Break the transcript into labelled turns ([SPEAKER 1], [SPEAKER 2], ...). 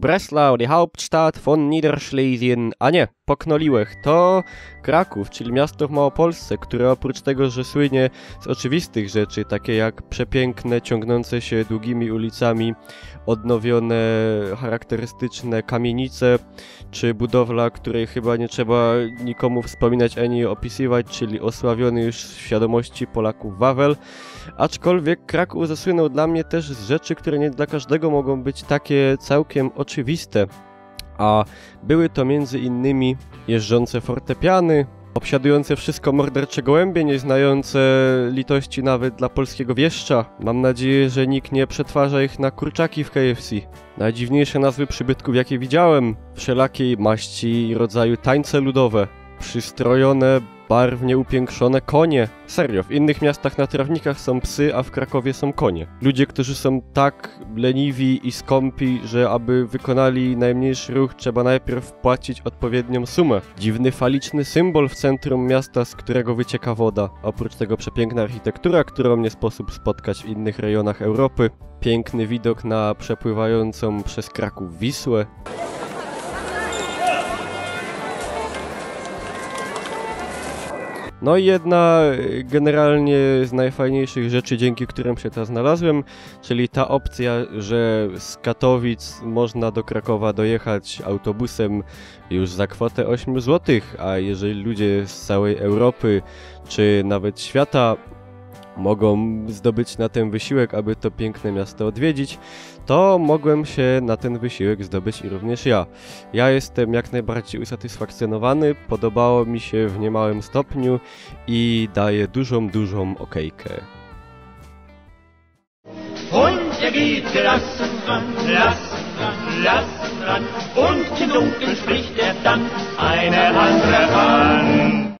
[SPEAKER 1] Breslau, die Hauptstadt von Niederschlesien. A nie, poknoliłech. To Kraków, czyli miasto w Małopolsce, które oprócz tego, że słynie z oczywistych rzeczy, takie jak przepiękne, ciągnące się długimi ulicami, odnowione, charakterystyczne kamienice, czy budowla, której chyba nie trzeba nikomu wspominać ani opisywać, czyli osławiony już w świadomości Polaków Wawel. Aczkolwiek Kraków zasłynął dla mnie też z rzeczy, które nie dla każdego mogą być takie całkiem oczywiste. A były to między innymi jeżdżące fortepiany, obsiadujące wszystko mordercze gołębie, nie znające litości nawet dla polskiego wieszcza. Mam nadzieję, że nikt nie przetwarza ich na kurczaki w KFC. Najdziwniejsze nazwy przybytków, jakie widziałem. Wszelakiej maści i rodzaju tańce ludowe. Przystrojone, barwnie upiększone konie. Serio, w innych miastach na trawnikach są psy, a w Krakowie są konie. Ludzie, którzy są tak leniwi i skąpi, że aby wykonali najmniejszy ruch, trzeba najpierw płacić odpowiednią sumę. Dziwny faliczny symbol w centrum miasta, z którego wycieka woda. Oprócz tego przepiękna architektura, którą nie sposób spotkać w innych rejonach Europy. Piękny widok na przepływającą przez Kraków Wisłę. No i jedna y, generalnie z najfajniejszych rzeczy, dzięki którym się ta znalazłem, czyli ta opcja, że z Katowic można do Krakowa dojechać autobusem już za kwotę 8 zł, a jeżeli ludzie z całej Europy czy nawet świata mogą zdobyć na ten wysiłek, aby to piękne miasto odwiedzić, to mogłem się na ten wysiłek zdobyć i również ja. Ja jestem jak najbardziej usatysfakcjonowany, podobało mi się w niemałym stopniu i daję dużą, dużą okejkę.
[SPEAKER 2] Und im Dunkeln spricht er dann eine andere an.